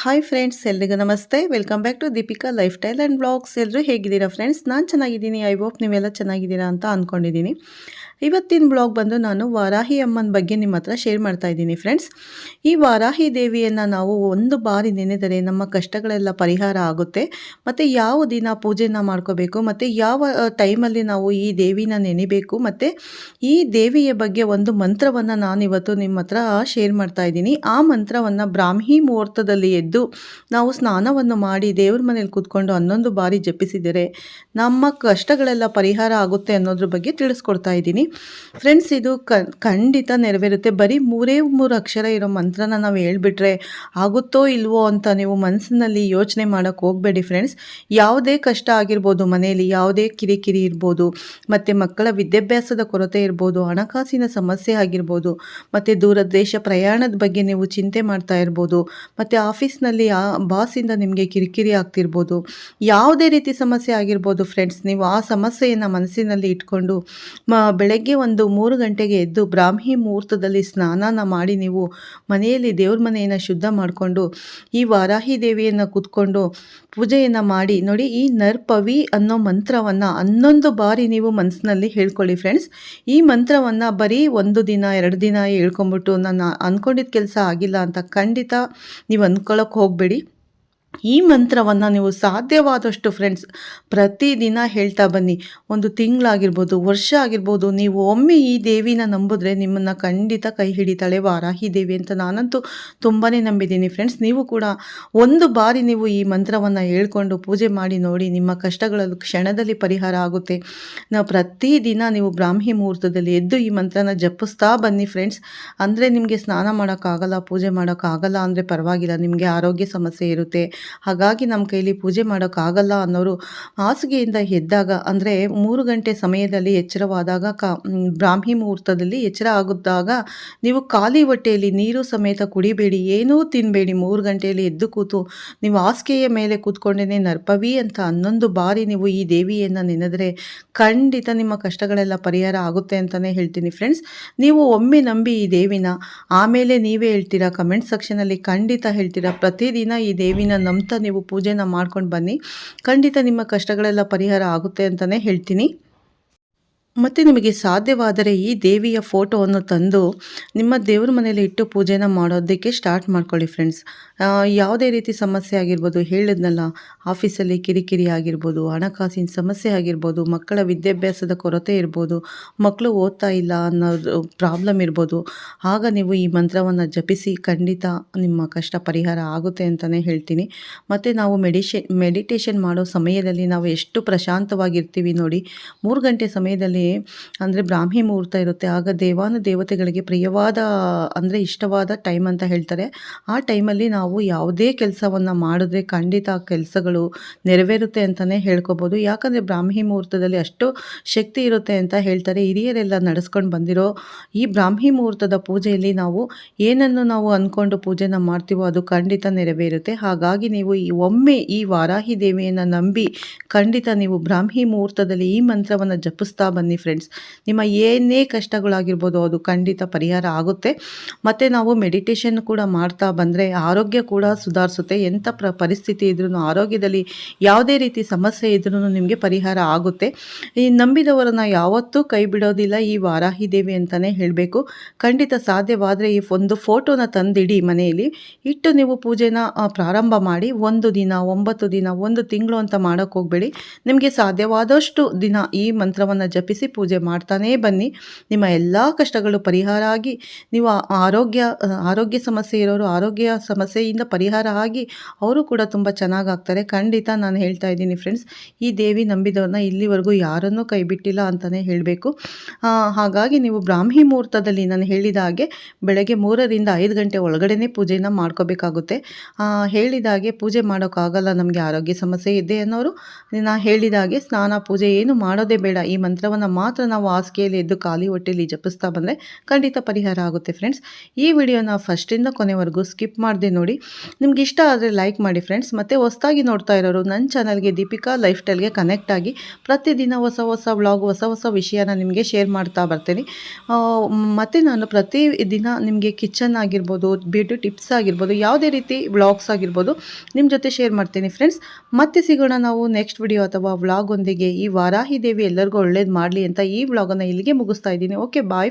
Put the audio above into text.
Hi friends ಎಲ್ರಿಗೂ ನಮಸ್ತೆ. Welcome back to Deepika lifestyle and blogs ಎಲ್ಲರೂ ಹೇಗಿದ್ದೀರಾ ಫ್ರೆಂಡ್ಸ್ ನಾನು ಚೆನ್ನಾಗಿದ್ದೀನಿ. ಐ ಹೋಪ್ ನೀವೆಲ್ಲ ಚೆನ್ನಾಗಿದ್ದೀರಾ ಅಂತ ಅಂದ್ಕೊಂಡಿದ್ದೀನಿ ಇವತ್ತಿನ ಬ್ಲಾಗ್ ಬಂದು ನಾನು ವಾರಾಹಿ ಅಮ್ಮನ ಬಗ್ಗೆ ನಿಮ್ಮ ಹತ್ರ ಶೇರ್ ಮಾಡ್ತಾ ಇದ್ದೀನಿ ಫ್ರೆಂಡ್ಸ್. ಈ ವಾರಾಹಿ ದೇವಿಯನ್ನು ನಾವು ಒಂದು ಬಾರಿ ನೆನೆದರೆ ನಮ್ಮ ಕಷ್ಟಗಳೆಲ್ಲ ಪರಿಹಾರ ಆಗುತ್ತೆ. ಮತ್ತು ಯಾವ ದಿನ ಪೂಜೆನ ಮಾಡ್ಕೋಬೇಕು, ಮತ್ತು ಯಾವ ಟೈಮಲ್ಲಿ ನಾವು ಈ ದೇವಿನ ನೆನೆಬೇಕು, ಮತ್ತು ಈ ದೇವಿಯ ಬಗ್ಗೆ ಒಂದು ಮಂತ್ರವನ್ನು ನಾನು ಇವತ್ತು ನಿಮ್ಮ ಹತ್ರ ಶೇರ್ ಮಾಡ್ತಾ ಇದ್ದೀನಿ. ಆ ಮಂತ್ರವನ್ನು ಬ್ರಾಹ್ಮಿ ಮುಹೂರ್ತದಲ್ಲಿ ಎದ್ದು ನಾವು ಸ್ನಾನವನ್ನು ಮಾಡಿ ದೇವ್ರ ಮನೇಲಿ ಕೂತ್ಕೊಂಡು ಹನ್ನೊಂದು ಬಾರಿ ಜಪಿಸಿದರೆ ನಮ್ಮ ಕಷ್ಟಗಳೆಲ್ಲ ಪರಿಹಾರ ಆಗುತ್ತೆ ಅನ್ನೋದ್ರ ಬಗ್ಗೆ ತಿಳಿಸ್ಕೊಡ್ತಾ ಇದ್ದೀನಿ. ಫ್ರೆಂಡ್ಸ್ ಇದು ಖಂಡಿತ ನೆರವೇರುತ್ತೆ. ಬರೀ ಮೂರೇ ಮೂರು ಅಕ್ಷರ ಇರೋ ಮಂತ್ರನ ನಾವು ಹೇಳ್ಬಿಟ್ರೆ ಆಗುತ್ತೋ ಇಲ್ವೋ ಅಂತ ನೀವು ಮನಸ್ಸಿನಲ್ಲಿ ಯೋಚನೆ ಮಾಡೋಕ್ಕೆ ಹೋಗಬೇಡಿ ಫ್ರೆಂಡ್ಸ್ ಯಾವುದೇ ಕಷ್ಟ ಆಗಿರ್ಬೋದು, ಮನೆಯಲ್ಲಿ ಯಾವುದೇ ಕಿರಿಕಿರಿ ಇರ್ಬೋದು, ಮತ್ತು ಮಕ್ಕಳ ವಿದ್ಯಾಭ್ಯಾಸದ ಕೊರತೆ ಇರ್ಬೋದು, ಹಣಕಾಸಿನ ಸಮಸ್ಯೆ ಆಗಿರ್ಬೋದು, ಮತ್ತು ದೂರ ದೇಶ ಪ್ರಯಾಣದ ಬಗ್ಗೆ ನೀವು ಚಿಂತೆ ಮಾಡ್ತಾ ಇರ್ಬೋದು, ಮತ್ತು ಆಫೀಸ್ನಲ್ಲಿ ಆ ಬಾಸಿಂದ ನಿಮಗೆ ಕಿರಿಕಿರಿ ಆಗ್ತಿರ್ಬೋದು, ಯಾವುದೇ ರೀತಿ ಸಮಸ್ಯೆ ಆಗಿರ್ಬೋದು ಫ್ರೆಂಡ್ಸ್ ನೀವು ಆ ಸಮಸ್ಯೆಯನ್ನು ಮನಸ್ಸಿನಲ್ಲಿ ಇಟ್ಕೊಂಡು ಮ ಬೆಳಗ್ಗೆ ಒಂದು ಮೂರು ಗಂಟೆಗೆ ಎದ್ದು ಬ್ರಾಹ್ಮಿ ಮುಹೂರ್ತದಲ್ಲಿ ಸ್ನಾನನ ಮಾಡಿ ನೀವು ಮನೆಯಲ್ಲಿ ದೇವ್ರ ಮನೆಯನ್ನು ಶುದ್ಧ ಮಾಡಿಕೊಂಡು ಈ ವಾರಾಹಿ ದೇವಿಯನ್ನು ಕೂತ್ಕೊಂಡು ಪೂಜೆಯನ್ನು ಮಾಡಿ ನೋಡಿ ಈ ನರ್ಪವಿ ಅನ್ನೋ ಮಂತ್ರವನ್ನು ಹನ್ನೊಂದು ಬಾರಿ ನೀವು ಮನಸ್ಸಿನಲ್ಲಿ ಹೇಳ್ಕೊಳ್ಳಿ ಫ್ರೆಂಡ್ಸ್. ಈ ಮಂತ್ರವನ್ನು ಬರೀ ಒಂದು ದಿನ, ಎರಡು ದಿನ ಹೇಳ್ಕೊಂಬಿಟ್ಟು ನಾನು ಅಂದ್ಕೊಂಡಿದ್ದ ಕೆಲಸ ಆಗಿಲ್ಲ ಅಂತ ಖಂಡಿತ ನೀವು ಅಂದ್ಕೊಳ್ಳೋಕೆ ಹೋಗಬೇಡಿ. ಈ ಮಂತ್ರವನ್ನು ನೀವು ಸಾಧ್ಯವಾದಷ್ಟು ಫ್ರೆಂಡ್ಸ್ ಪ್ರತಿದಿನ ಹೇಳ್ತಾ ಬನ್ನಿ. ಒಂದು ತಿಂಗಳಾಗಿರ್ಬೋದು, ವರ್ಷ ಆಗಿರ್ಬೋದು, ನೀವು ಒಮ್ಮೆ ಈ ದೇವಿನ ನಂಬಿದ್ರೆ ನಿಮ್ಮನ್ನು ಖಂಡಿತ ಕೈ ಹಿಡಿತಾಳೆ ವಾರಾಹಿ ದೇವಿ ಅಂತ ನಾನಂತೂ ತುಂಬಾ ನಂಬಿದ್ದೀನಿ ಫ್ರೆಂಡ್ಸ್ ನೀವು ಕೂಡ ಒಂದು ಬಾರಿ ನೀವು ಈ ಮಂತ್ರವನ್ನು ಹೇಳ್ಕೊಂಡು ಪೂಜೆ ಮಾಡಿ ನೋಡಿ, ನಿಮ್ಮ ಕಷ್ಟಗಳಲ್ಲಿ ಕ್ಷಣದಲ್ಲಿ ಪರಿಹಾರ ಆಗುತ್ತೆ. ನಾವು ಪ್ರತಿದಿನ ನೀವು ಬ್ರಾಹ್ಮಿ ಮುಹೂರ್ತದಲ್ಲಿ ಎದ್ದು ಈ ಮಂತ್ರನ ಜಪಿಸ್ತಾ ಬನ್ನಿ ಫ್ರೆಂಡ್ಸ್ ಅಂದರೆ ನಿಮಗೆ ಸ್ನಾನ ಮಾಡೋಕ್ಕಾಗಲ್ಲ, ಪೂಜೆ ಮಾಡೋಕ್ಕಾಗಲ್ಲ, ಅಂದರೆ ಪರವಾಗಿಲ್ಲ, ನಿಮಗೆ ಆರೋಗ್ಯ ಸಮಸ್ಯೆ ಇರುತ್ತೆ. ಹಾಗಾಗಿ ನಮ್ಮ ಕೈಲಿ ಪೂಜೆ ಮಾಡೋಕ್ಕಾಗಲ್ಲ ಅನ್ನೋರು ಹಾಸಿಗೆಯಿಂದ ಎದ್ದಾಗ, ಅಂದರೆ ಮೂರು ಗಂಟೆ ಸಮಯದಲ್ಲಿ ಎಚ್ಚರವಾದಾಗ, ಕಾ ಬ್ರಾಹ್ಮಿ ಮುಹೂರ್ತದಲ್ಲಿ ಎಚ್ಚರ ಆಗುತ್ತಾಗ, ನೀವು ಖಾಲಿ ಹೊಟ್ಟೆಯಲ್ಲಿ ನೀರು ಸಮೇತ ಕುಡಿಬೇಡಿ, ಏನೂ ತಿನ್ನಬೇಡಿ ಮೂರು ಗಂಟೆಯಲ್ಲಿ ಎದ್ದು ಕೂತು ನೀವು ಹಾಸಿಗೆಯ ಮೇಲೆ ಕೂತ್ಕೊಂಡೇ ನರ್ಪವಿ ಅಂತ ಹನ್ನೊಂದು ಬಾರಿ ನೀವು ಈ ದೇವಿಯನ್ನು ನೆನೆದರೆ ಖಂಡಿತ ನಿಮ್ಮ ಕಷ್ಟಗಳೆಲ್ಲ ಪರಿಹಾರ ಆಗುತ್ತೆ ಅಂತಲೇ ಹೇಳ್ತೀನಿ ಫ್ರೆಂಡ್ಸ್ ನೀವು ಒಮ್ಮೆ ನಂಬಿ ಈ ದೇವಿನ, ಆಮೇಲೆ ನೀವೇ ಹೇಳ್ತೀರಾ ಕಮೆಂಟ್ ಸೆಕ್ಷನಲ್ಲಿ ಖಂಡಿತ ಹೇಳ್ತೀರಾ, ಪ್ರತಿದಿನ ಈ ದೇವಿನ ನಂಬ್ತಾ ನೀವು ಪೂಜೆನ ಮಾಡ್ಕೊಂಡು ಬನ್ನಿ. ಖಂಡಿತ ನಿಮ್ಮ ಕಷ್ಟಗಳೆಲ್ಲ ಪರಿಹಾರ ಆಗುತ್ತೆ ಅಂತಲೇ ಹೇಳ್ತೀನಿ. ಮತ್ತು ನಿಮಗೆ ಸಾಧ್ಯವಾದರೆ ಈ ದೇವಿಯ ಫೋಟೋವನ್ನು ತಂದು ನಿಮ್ಮ ದೇವ್ರ ಮನೇಲಿ ಇಟ್ಟು ಪೂಜೆನ ಮಾಡೋದಕ್ಕೆ ಸ್ಟಾರ್ಟ್ ಮಾಡ್ಕೊಳ್ಳಿ ಫ್ರೆಂಡ್ಸ್ ಯಾವುದೇ ರೀತಿ ಸಮಸ್ಯೆ ಆಗಿರ್ಬೋದು, ಹೇಳಿದ್ನಲ್ಲ ಆಫೀಸಲ್ಲಿ ಕಿರಿಕಿರಿ ಆಗಿರ್ಬೋದು, ಹಣಕಾಸಿನ ಸಮಸ್ಯೆ ಆಗಿರ್ಬೋದು, ಮಕ್ಕಳ ವಿದ್ಯಾಭ್ಯಾಸದ ಕೊರತೆ ಇರ್ಬೋದು ಮಕ್ಕಳು ಓದ್ತಾ ಇಲ್ಲ ಅನ್ನೋದು ಪ್ರಾಬ್ಲಮ್ ಇರ್ಬೋದು, ಆಗ ನೀವು ಈ ಮಂತ್ರವನ್ನು ಜಪಿಸಿ ಖಂಡಿತ ನಿಮ್ಮ ಕಷ್ಟ ಪರಿಹಾರ ಆಗುತ್ತೆ ಅಂತಲೇ ಹೇಳ್ತೀನಿ. ಮತ್ತು ನಾವು ಮೆಡಿಷೆ ಮೆಡಿಟೇಷನ್ ಮಾಡೋ ಸಮಯದಲ್ಲಿ ನಾವು ಎಷ್ಟು ಪ್ರಶಾಂತವಾಗಿರ್ತೀವಿ ನೋಡಿ, ಮೂರು ಗಂಟೆ ಸಮಯದಲ್ಲಿ ಅಂದರೆ ಬ್ರಾಹ್ಮಿ ಮುಹೂರ್ತ ಇರುತ್ತೆ. ಆಗ ದೇವಾನು ದೇವತೆಗಳಿಗೆ ಪ್ರಿಯವಾದ, ಅಂದರೆ ಇಷ್ಟವಾದ ಟೈಮ್ ಅಂತ ಹೇಳ್ತಾರೆ. ಆ ಟೈಮಲ್ಲಿ ನಾವು ಯಾವುದೇ ಕೆಲಸವನ್ನು ಮಾಡಿದ್ರೆ ಖಂಡಿತ ಕೆಲಸಗಳು ನೆರವೇರುತ್ತೆ ಅಂತಲೇ ಹೇಳ್ಕೊಬೋದು. ಯಾಕಂದರೆ ಬ್ರಾಹ್ಮಿ ಮುಹೂರ್ತದಲ್ಲಿ ಅಷ್ಟು ಶಕ್ತಿ ಇರುತ್ತೆ ಅಂತ ಹೇಳ್ತಾರೆ. ಹಿರಿಯರೆಲ್ಲ ನಡೆಸ್ಕೊಂಡು ಬಂದಿರೋ ಈ ಬ್ರಾಹ್ಮಿ ಮುಹೂರ್ತದ ಪೂಜೆಯಲ್ಲಿ ನಾವು ಏನನ್ನು ನಾವು ಅಂದ್ಕೊಂಡು ಪೂಜೆನ ಮಾಡ್ತೀವೋ ಅದು ಖಂಡಿತ ನೆರವೇರುತ್ತೆ. ಹಾಗಾಗಿ ನೀವು ಈ, ಒಮ್ಮೆ ಈ ವಾರಾಹಿ ದೇವಿಯನ್ನು ನಂಬಿ ಖಂಡಿತ ನೀವು ಬ್ರಾಹ್ಮಿ ಮುಹೂರ್ತದಲ್ಲಿ ಈ ಮಂತ್ರವನ್ನು ಜಪಿಸ್ತಾ ಬನ್ನಿ. ಫ್ರೆಂಡ್ಸ್ ನಿಮ್ಮ ಏನೇ ಕಷ್ಟಗಳಾಗಿರ್ಬೋದು ಅದು ಖಂಡಿತ ಪರಿಹಾರ ಆಗುತ್ತೆ. ಮತ್ತು ನಾವು ಮೆಡಿಟೇಷನ್ ಕೂಡ ಮಾಡ್ತಾ ಬಂದರೆ ಆರೋಗ್ಯ ಕೂಡ ಸುಧಾರಿಸುತ್ತೆ. ಎಂಥ ಪ್ರ ಪರಿಸ್ಥಿತಿ ಇದ್ರೂ ಆರೋಗ್ಯದಲ್ಲಿ ಯಾವುದೇ ರೀತಿ ಸಮಸ್ಯೆ ಇದ್ರೂ ನಿಮಗೆ ಪರಿಹಾರ ಆಗುತ್ತೆ. ಈ ನಂಬಿದವರನ್ನು ಯಾವತ್ತೂ ಕೈ ಬಿಡೋದಿಲ್ಲ. ಈ ವಾರಾಹಿ ದೇವಿ ಅಂತಲೇ ಹೇಳಬೇಕು. ಖಂಡಿತ ಸಾಧ್ಯವಾದರೆ ಈ ಒಂದು ಫೋಟೋನ ತಂದಿಡಿ ಮನೆಯಲ್ಲಿ. ಇಟ್ಟು ನೀವು ಪೂಜೆನ ಪ್ರಾರಂಭ ಮಾಡಿ, ಒಂದು ದಿನ, ಒಂಬತ್ತು ದಿನ, ಒಂದು ತಿಂಗಳು ಅಂತ ಮಾಡೋಕ್ಕೆ ಹೋಗಬೇಡಿ. ನಿಮಗೆ ಸಾಧ್ಯವಾದಷ್ಟು ದಿನ ಈ ಮಂತ್ರವನ್ನು ಜಪಿಸಿ ಪೂಜೆ ಮಾಡ್ತಾನೇ ಬನ್ನಿ. ನಿಮ್ಮ ಎಲ್ಲ ಕಷ್ಟಗಳು ಪರಿಹಾರ ಆಗಿ, ನೀವು ಆರೋಗ್ಯ ಆರೋಗ್ಯ ಸಮಸ್ಯೆ ಇರೋರು ಆರೋಗ್ಯ ಸಮಸ್ಯೆಯಿಂದ ಪರಿಹಾರ ಆಗಿ ಅವರು ಕೂಡ ತುಂಬ ಚೆನ್ನಾಗಾಗ್ತಾರೆ ಖಂಡಿತ ನಾನು ಹೇಳ್ತಾ ಇದ್ದೀನಿ ಫ್ರೆಂಡ್ಸ್ ಈ ದೇವಿ ನಂಬಿದವ್ರನ್ನ ಇಲ್ಲಿವರೆಗೂ ಯಾರನ್ನೂ ಕೈ ಬಿಟ್ಟಿಲ್ಲ ಅಂತಲೇ ಹೇಳಬೇಕು ಹಾಗಾಗಿ ನೀವು ಬ್ರಾಹ್ಮಿ ಮುಹೂರ್ತದಲ್ಲಿ ನಾನು ಹೇಳಿದ ಹಾಗೆ ಬೆಳಗ್ಗೆ ಮೂರರಿಂದ ಐದು ಗಂಟೆ ಒಳಗಡೆನೇ ಪೂಜೆಯನ್ನು ಮಾಡ್ಕೋಬೇಕಾಗುತ್ತೆ. ಹೇಳಿದ ಹಾಗೆ ಪೂಜೆ ಮಾಡೋಕ್ಕಾಗಲ್ಲ, ನಮಗೆ ಆರೋಗ್ಯ ಸಮಸ್ಯೆ ಇದೆ ಅನ್ನೋರು ನಾನು ಹೇಳಿದ ಹಾಗೆ ಸ್ನಾನ ಪೂಜೆ ಏನು ಮಾಡೋದೇ ಬೇಡ. ಈ ಮಂತ್ರವನ್ನು ಮಾತ್ರ ನಾವು ಹಾಸಿಗೆಯಲ್ಲಿ ಎದ್ದು ಖಾಲಿ ಹೊಟ್ಟೆಯಲ್ಲಿ ಜಪಿಸ್ತಾ ಬಂದರೆ ಖಂಡಿತ ಪರಿಹಾರ ಆಗುತ್ತೆ ಫ್ರೆಂಡ್ಸ್ ಈ ವಿಡಿಯೋನ ಫಸ್ಟಿಂದ ಕೊನೆವರೆಗೂ ಸ್ಕಿಪ್ ಮಾಡದೆ ನೋಡಿ. ನಿಮ್ಗೆ ಇಷ್ಟ ಆದರೆ ಲೈಕ್ ಮಾಡಿ ಫ್ರೆಂಡ್ಸ್ ಮತ್ತು ಹೊಸದಾಗಿ ನೋಡ್ತಾ ಇರೋರು ನನ್ನ ಚಾನಲ್ಗೆ ದೀಪಿಕಾ ಲೈಫ್ ಸ್ಟೈಲ್ಗೆ ಕನೆಕ್ಟ್ ಆಗಿ ಪ್ರತಿದಿನ ಹೊಸ ಹೊಸ ವ್ಲಾಗ್ ಹೊಸ ಹೊಸ ವಿಷಯನ ನಿಮಗೆ ಶೇರ್ ಮಾಡ್ತಾ ಬರ್ತೀನಿ. ಮತ್ತು ನಾನು ಪ್ರತಿ ದಿನ ನಿಮಗೆ ಕಿಚನ್ ಆಗಿರ್ಬೋದು ಬ್ಯೂಟಿ ಟಿಪ್ಸ್ ಆಗಿರ್ಬೋದು, ಯಾವುದೇ ರೀತಿ ವ್ಲಾಗ್ಸ್ ಆಗಿರ್ಬೋದು ನಿಮ್ಮ ಜೊತೆ ಶೇರ್ ಮಾಡ್ತೀನಿ ಫ್ರೆಂಡ್ಸ್ ಮತ್ತೆ ಸಿಗೋಣ ನಾವು ನೆಕ್ಸ್ಟ್ ವಿಡಿಯೋ ಅಥವಾ ವ್ಲಾಗ್ ಒಂದಿಗೆ. ಈ ವಾರಾಹಿ ದೇವಿ ಎಲ್ಲರಿಗೂ ಒಳ್ಳೇದು ಮಾಡಲಿ. ಅಂತ ಈ ವ್ಲಾಗನ್ನು ಇಲ್ಲಿಗೆ ಮುಗಿಸ್ತಾ ಇದ್ದೀನಿ. Okay bye